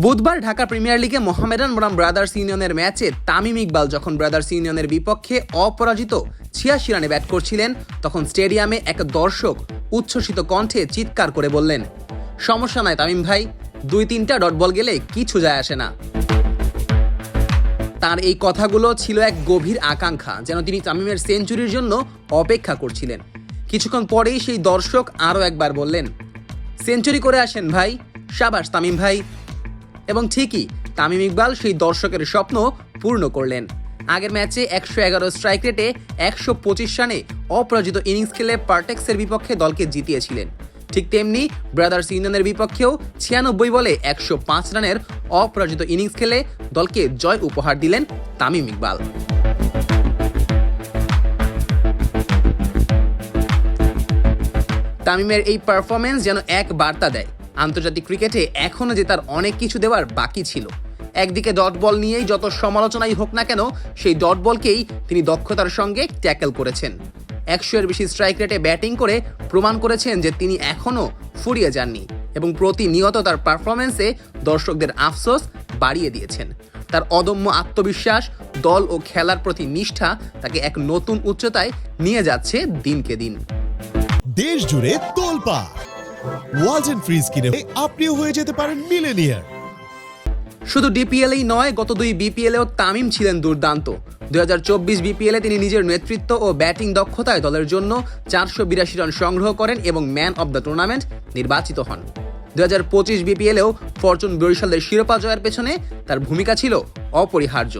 বুধবার ঢাকা প্রিমিয়ার লিগে মোহামেডান বনাম ব্রাদার্স ইউনিয়নের ম্যাচে তামিম ইকবাল যখন ব্রাদার্স ইউনিয়নের বিপক্ষে অপরাজিত ছিয়াশি রানে ব্যাট করছিলেন, তখন স্টেডিয়ামে এক দর্শক উচ্ছ্বসিত কণ্ঠে চিৎকার করে বললেন, সমস্যা নাই তামিম ভাই, দুই তিনটা ডট বল গেলে কিছু যায় আসে না। তার এই কথাগুলো ছিল এক গভীর আকাঙ্ক্ষা যেন তিনি তামিমের সেঞ্চুরির জন্য অপেক্ষা করছিলেন। কিছুক্ষণ পরেই সেই দর্শক আরও একবার বললেন, সেঞ্চুরি করে আসেন ভাই, সাবাস তামিম ভাই এবং ঠিকই তামিম ইকবাল সেই দর্শকের স্বপ্ন পূর্ণ করলেন। আগের ম্যাচে একশো এগারো স্ট্রাইক রেটে একশো পঁচিশ রানে অপরাজিত ইনিংস খেলে পার্টেক্সের বিপক্ষে দলকে জিতিয়েছিলেন। ঠিক তেমনি ব্রাদার্স ইউনিয়নের বিপক্ষেও ছিয়ানব্বই বলে একশো পাঁচ রানের অপরাজিত ইনিংস খেলে দলকে জয় উপহার দিলেন তামিম ইকবাল। তামিমের এই পারফরমেন্স যেন এক বার্তা দেয়। আন্তর্জাতিক ক্রিকেটে এখনও যে তার অনেক কিছু দেওয়ার বাকি ছিল। একদিকে ডট বল নিয়েই যত সমালোচনাই হোক না কেন, সেই ডট বলকেই তিনি দক্ষতার সঙ্গে ট্যাকেল করেছেন। একশো এর বেশি স্ট্রাইক রেটে ব্যাটিং করে প্রমাণ করেছেন যে তিনি এখনও ফুরিয়ে যাননি এবং প্রতিনিয়ত তার পারফরমেন্সে দর্শকদের আফসোস বাড়িয়ে দিয়েছেন। তার অদম্য আত্মবিশ্বাস, দল ও খেলার প্রতি নিষ্ঠা তাকে এক নতুন উচ্চতায় নিয়ে যাচ্ছে দিনকে দিন। দেশ জুড়ে তোলপা ওয়ালজেন ফ্রিজ কিনে আপনিও হয়ে যেতে পারেন মিলেনিয়ার। শুধু ডিপিএলেই নয়, গত দুই বিপিএলেও তামিম ছিলেন দুর্দান্ত। দুই হাজার চব্বিশ বিপিএলে তিনি নিজের নেতৃত্ব ও ব্যাটিং দক্ষতায় দলের জন্য চারশো বিরাশি রান সংগ্রহ করেন এবং ম্যান অব দ্য টুর্নামেন্ট নির্বাচিত হন। দুই হাজার পঁচিশ বিপিএলেও ফরচুন বরিশালের শিরোপা জয়ের পেছনে তার ভূমিকা ছিল অপরিহার্য।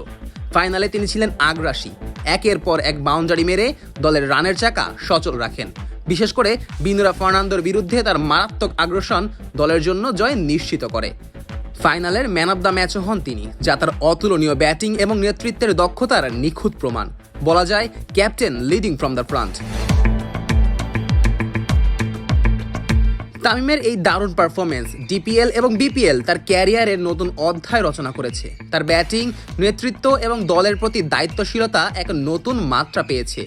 ফাইনালে তিনি ছিলেন আগ্রাসী। একের পর এক বাউন্ডারি মেরে দলের রানের চাকা সচল রাখেন। বিশেষ করে বিন্দুরা ফার্নান্দোর বিরুদ্ধে তার মারাত্মক আগ্রাসন দলের জন্য জয় নিশ্চিত করে। ফাইনালের ম্যান অব দ্য ম্যাচও হন তিনি, যা তার অতুলনীয় ব্যাটিং এবং নেতৃত্বের দক্ষতার নিখুঁত প্রমাণ। বলা যায়, captain leading from the front. তামিমের এই দারুণ পারফরমেন্স ডিপিএল এবং বিপিএল তার ক্যারিয়ারের নতুন অধ্যায় রচনা করেছে। তার ব্যাটিং নেতৃত্ব এবং দলের প্রতি দায়িত্বশীলতা এক নতুন মাত্রা পেয়েছে।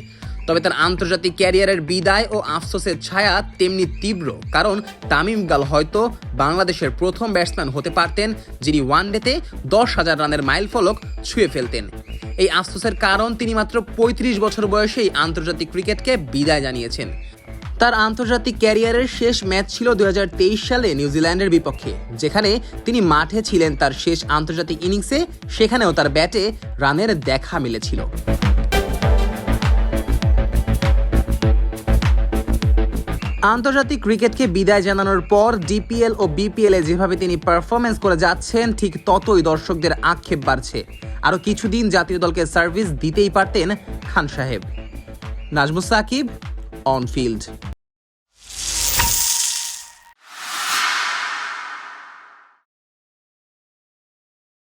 তবে তার আন্তর্জাতিক ক্যারিয়ারের বিদায় ও আফসোসের ছায়া তেমনি তীব্র, কারণ তামিম ইকবাল হয়তো বাংলাদেশের প্রথম ব্যাটসম্যান হতে পারতেন, যিনি ওয়ান ওয়ানডেতে দশ হাজার রানের মাইল ফলক ছুঁয়ে ফেলতেন। এই আফসোসের কারণ তিনি মাত্র পঁয়ত্রিশ বছর বয়সেই আন্তর্জাতিক ক্রিকেটকে বিদায় জানিয়েছেন। তার আন্তর্জাতিক ক্যারিয়ারের শেষ ম্যাচ ছিল দু সালে নিউজিল্যান্ডের বিপক্ষে, যেখানে তিনি মাঠে ছিলেন তার শেষ আন্তর্জাতিক ইনিংসে, সেখানেও তার ব্যাটে রানের দেখা মিলেছিল। আন্তর্জাতিক ক্রিকেটকে বিদায় জানানোর পর ডিপিএল ও বিপিএল যেভাবে তিনি পারফরমেন্স করে যাচ্ছেন, ঠিক ততই দর্শকদের আক্ষেপ বাড়ছে। আরও কিছুদিন জাতীয় দলকে সার্ভিস দিতেই পারতেন খান সাহেব। Najmus Shakib on field.